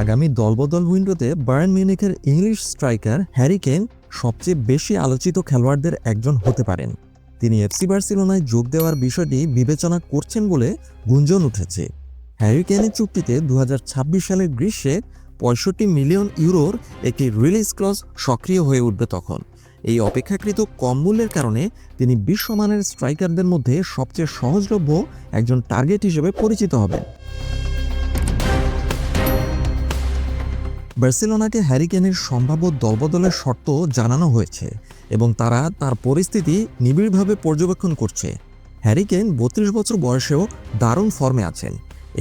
আগামী দলবদল উইন্ডোতে বায়ার্ন মিউনিখের ইংলিশ স্ট্রাইকার হ্যারি কেন সবচেয়ে বেশি আলোচিত খেলোয়াড়দের একজন হতে পারেন। তিনি এফসি বার্সেলোনায় যোগ দেওয়ার বিষয়টি বিবেচনা করছেন বলে গুঞ্জন উঠেছে। হ্যারি কেনের চুক্তিতে দু হাজার ছাব্বিশ সালের গ্রীষ্মে পঁয়ষট্টি মিলিয়ন ইউরোর একটি রিলিজ ক্লজ সক্রিয় হয়ে উঠবে তখন। এই অপেক্ষাকৃত কম মূল্যের কারণে তিনি বিশ্বমানের স্ট্রাইকারদের মধ্যে সবচেয়ে সহজলভ্য একজন টার্গেট হিসেবে পরিচিত হবেন। বার্সেলোনাকে হ্যারিকেনের সম্ভাব্য দলবদলের শর্ত জানানো হয়েছে এবং তারা তার পরিস্থিতি নিবিড়ভাবে পর্যবেক্ষণ করছে। হ্যারিকেন বত্রিশ বছর বয়সেও দারুণ ফর্মে আছেন।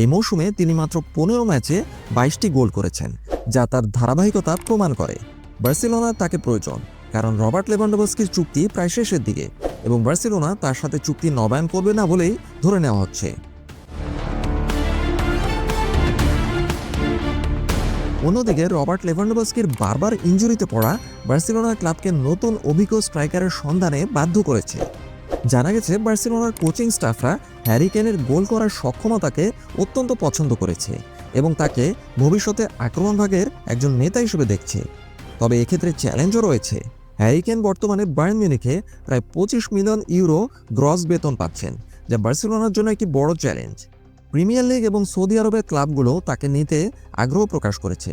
এই মৌসুমে তিনি মাত্র পনেরো ম্যাচে বাইশটি গোল করেছেন, যা তার ধারাবাহিকতা প্রমাণ করে। বার্সেলোনার তাকে প্রয়োজন, কারণ রবার্ট লেভান্ডোভস্কির চুক্তি প্রায় শেষের দিকে এবং বার্সেলোনা তার সাথে চুক্তি নবায়ন করবে না বলেই ধরে নেওয়া হচ্ছে। অন্যদিকে রবার্ট লেভান্ডোভস্কির বারবার ইঞ্জুরিতে পড়া বার্সেলোনা ক্লাবকে নতুন অভিজ্ঞ স্ট্রাইকারের সন্ধানে বাধ্য করেছে। জানা গেছে, বার্সেলোনার কোচিং স্টাফরা হ্যারি কেনের গোল করার সক্ষমতাকে অত্যন্ত পছন্দ করেছে এবং তাকে ভবিষ্যতে আক্রমণ ভাগের একজন নেতা হিসেবে দেখছে। তবে এক্ষেত্রে চ্যালেঞ্জও রয়েছে। হ্যারিকেন বর্তমানে বার্ন মিউনিখে প্রায় পঁচিশ মিলিয়ন ইউরো গ্রস বেতন পাচ্ছেন, যা বার্সেলোনার জন্য একটি বড় চ্যালেঞ্জ। প্রিমিয়ার লিগ এবং সৌদি আরবের ক্লাবগুলো তাকে নিতে আগ্রহ প্রকাশ করেছে।